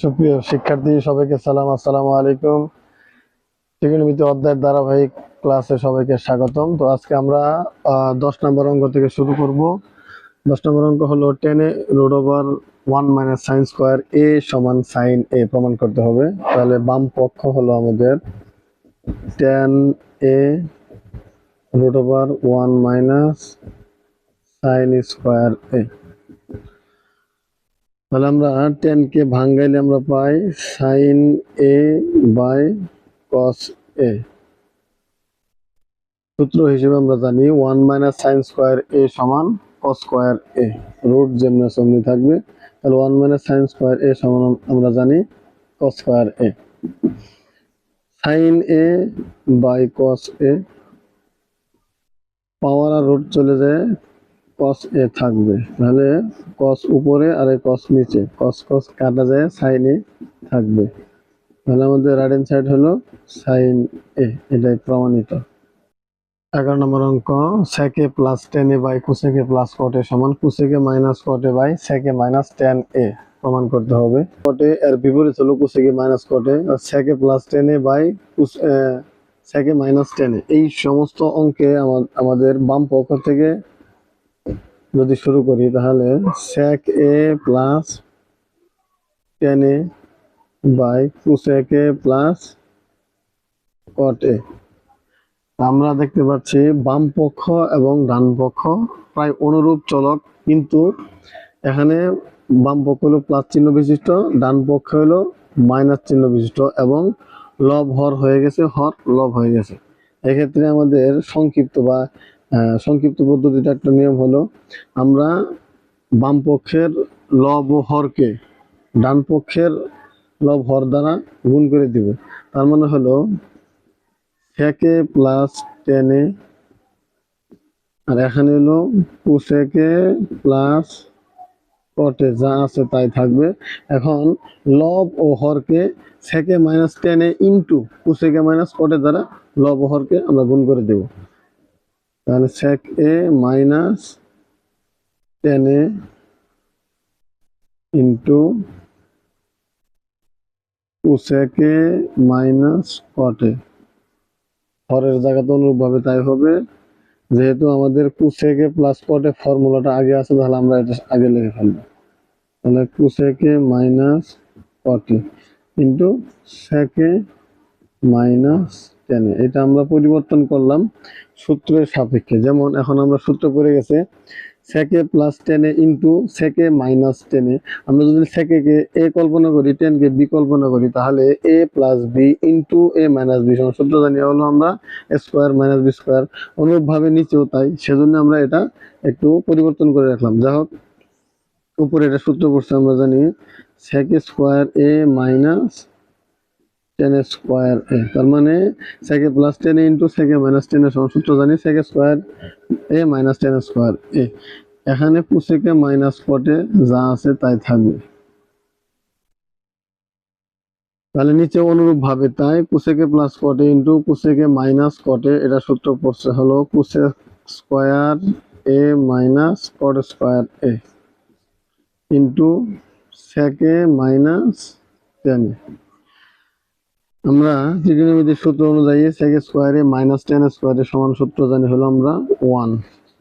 সুপ্রিয় শিক্ষার্থী, সবাইকে সালাম, আসসালামু আলাইকুম। ত্রিকোণমিতি অধ্যায়ের ধারাবাহিক ক্লাসে সবাইকে স্বাগতম। তো আজকে আমরা দশ নম্বর অঙ্ক থেকে শুরু করব। দশ নম্বর অঙ্ক হলো tan A root over one minus sine square A সমান সাইন এ প্রমাণ করতে হবে। তাহলে বাম পক্ষ হলো আমাদের tan A root over one minus sine square A তাহলে আমরা টেন কে ভাঙ্গাইলে আমরা পাই সাইন এ বাই কস এ সূত্র হিসেবে আমরা জানি one minus sine square A সমান কস স্কোয়ার এ রুট যেমনি সেমনি থাকবে, তাহলে one minus sine square A সমান আমরা জানি cos square A sine A by cos A power R root চলে যায় কস এ থাকবে। তাহলে কস উপরে আর এই কস নিচে। কস কস কাটা যায় সাইন এ থাকবে। তাহলে আমাদের রাইট হ্যান্ড সাইড হলো সাইন এ, এটাই প্রমাণিত। এগারো নম্বর অঙ্ক sec A plus tan A by cosec A plus cot A সমান cosec A minus cot A by sec A minus tan A প্রমাণ করতে হবে। কটে এর বিপরীত হলো cosec A minus cot A R sec A plus tan A by sec A minus tan A. এই সমস্ত অঙ্কে আমা- আমাদের বাম পক্ষ থেকে যদি শুরু করি, তাহলে sec A plus tan A by cosec A plus cot A আমরা দেখতে পাচ্ছি বাম পক্ষ এবং ডান পক্ষ প্রায় অনুরূপ চলক, কিন্তু এখানে বাম পক্ষ হলো প্লাস চিহ্ন বিশিষ্ট, ডান পক্ষ হলো মাইনাস চিহ্ন বিশিষ্ট এবং লব হর হয়ে গেছে, হর লব হয়ে গেছে। এক্ষেত্রে আমাদের সংক্ষিপ্ত বা সংক্ষিপ্ত পদ্ধতিটা একটা নিয়ম হলো, আমরা বাম পক্ষের লব ও হরকে ডান পক্ষের লব হর দ্বারা গুণ করে দিব। তার মানে হলো থেকে প্লাস টেনে আর এখানে হলো কুসেকে প্লাস কটে যা আছে তাই থাকবে। এখন লব ও হরকে সেকে মাইনাস টেনে ইন্টু কুসেকে মাইনাস কটে দ্বারা লব ও হরকে আমরা গুণ করে দেব। তাহলে sec A minus tan A into cosec A minus cot A হরের জায়গাতে অনুরূপভাবে তাই হবে। যেহেতু আমাদের কুসেকে প্লাস কটে ফর্মুলাটা আগে আছে, তাহলে আমরা এটা আগে লিখে ফেলব। তাহলে cosec A minus cot A into sec A minus tan A, এটা আমরা পরিবর্তন করলাম সূত্রের সাপেক্ষে। যেমন এখন আমরা সূত্র করে গেছে, সেকে প্লাস টেনে ইন্টু সেকে মাইনাস টেনে। আমরা যদি সেকে কে এ কল্পনা করি টেন কে বি কল্পনা করি, তাহলে A plus B into A minus B সমান সূত্র জানি, হলো আমরা স্কোয়ার মাইনাস বি স্কোয়ার অনুরূপভাবে নিচেও তাই, সেজন্য আমরা এটা একটু পরিবর্তন করে রাখলাম। যা হোক, উপরে এটা সূত্র পড়ছে আমরা জানি sec square A minus tan square A, তার মানে sec A plus tan into sec A minus tan সমান সূত্র জানি sec A square A minus tan square A. এখানে কুসেকে মাইনাস কটে যা আছে তাই থাকবে। তাহলে নিচে অনুরূপ ভাবে, তাই cosec A plus cot A into cosec A minus cot A এটা সূত্র পড়ছে হলো cosec square A minus cot square A. Into sec A minus tan আমরা ত্রিকোণমিতির সূত্র অনুযায়ী সেকে স্কোয়ারে মাইনাস টেন স্কোয়ারে সমান সূত্র জানি হলো আমরা ওয়ান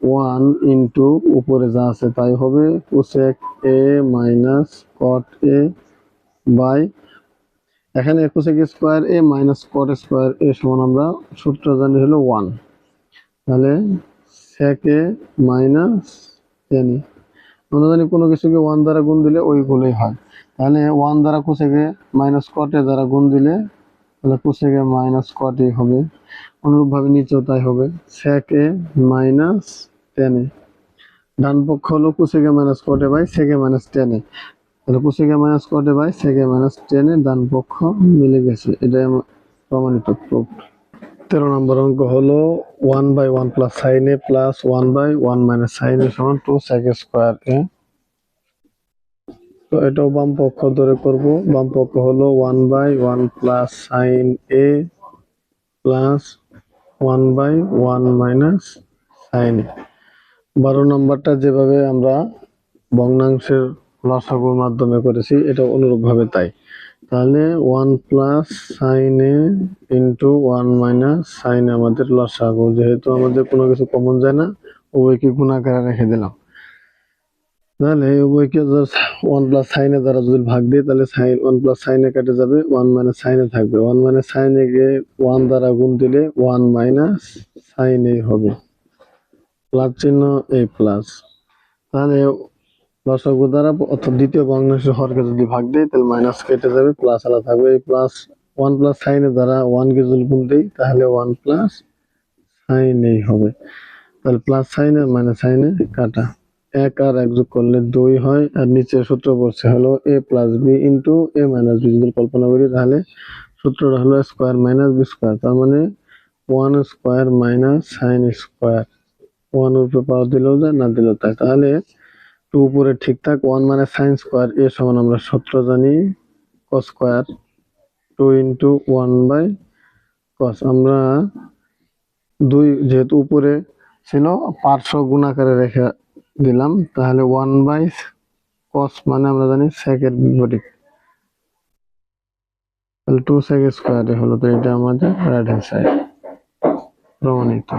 ওয়ান ইন্টু উপরে যা আছে তাই হবে cosec A minus cot A by এখানে cosec square A minus cot square A সমান আমরা সূত্র জানি হলো ওয়ান তাহলে সেক এ মাইনাস টেন আমরা জানি কোনো কিছুকে ওয়ান দ্বারা গুণ দিলে ওইগুলোই হয়। তাহলে ওয়ান দ্বারা কুসেকে মাইনাস কটে দ্বারা গুণ দিলে তাহলে কুসেকে মাইনাস কটই হবে। অনুরূপভাবে নিচেও তাই হবে। সেকে মাইনাস টেন এ ডান পক্ষ হলো cosec A minus cot A by sec A minus tan A তাহলে cosec A minus cot A by sec A minus tan A ডান পক্ষ মিলে গেছে। এটাই প্রমাণিত প্রুফ তেরো নম্বর অঙ্ক হলো one by one plus sine A plus one by one minus sine A সমান টু সেক স্কোয়ার এ তো এটাও বাম পক্ষ ধরে করব। বাম পক্ষ হলো one by one plus sine A plus one by one minus sine বারো নম্বরটা যেভাবে আমরা ভগ্নাংশের লসাগুর মাধ্যমে করেছি, এটা অনুরূপভাবে তাই। তাহলে one plus sine A into one minus sine আমাদের লসাগু যেহেতু আমাদের কোনো কিছু কমন যায় না, উভয়কে গুণাকারে রেখে দিলাম। তাহলে উভয়কে ওয়ান প্লাস সাইনে দ্বারা যদি ভাগ দিই, তাহলে সাইন ওয়ান প্লাস সাইনে কেটে যাবে ওয়ান মাইনাস সাইনে থাকবে। ওয়ান মাইনাস সাইনে কে ওয়ান দ্বারা গুণ দিলে ওয়ান মাইনাস সাইন এ হবে। প্লাস চিহ্ন এই প্লাস তাহলে লসাগু দ্বারা অর্থাৎ দ্বিতীয় ভগ্নাংশের হরকে যদি ভাগ দেই, তাহলে মাইনাস কেটে যাবে প্লাস আলাদা থাকবে। এই প্লাস ওয়ান প্লাস সাইনের দ্বারা ওয়ানকে যদি গুণ দিই, তাহলে ওয়ান প্লাস সাইন এই হবে। তাহলে প্লাস সাইন মাইনাস সাইনে কাটা। এক আর এক যোগ করলে দুই হয়, আর নিচে সূত্র পড়ছে হলো A plus B into A minus B যদি কল্পনা করি তাহলে সূত্রটা হলো স্কোয়ার মাইনাস বি স্কোয়ার তার মানে one square minus sine square one উপরে পাওয়ার দিলেও যায়, না দিলেও তাই তাহলে টু উপরে ঠিকঠাক ওয়ান মানে সাইন স্কোয়ার এ সমান আমরা সূত্র জানি cos square two into one by cos আমরা দুই যেহেতু উপরে ছিল, পার্শ্ব গুণাকারে রেখে দিলাম। তাহলে ওয়ান বাই কস মানে আমরা জানি সেকের বিপরীত তাহলে টু সেক স্কোয়ারে হলো তো এটা আমাদের রাইট হ্যান্ড সাইড প্রমাণিত।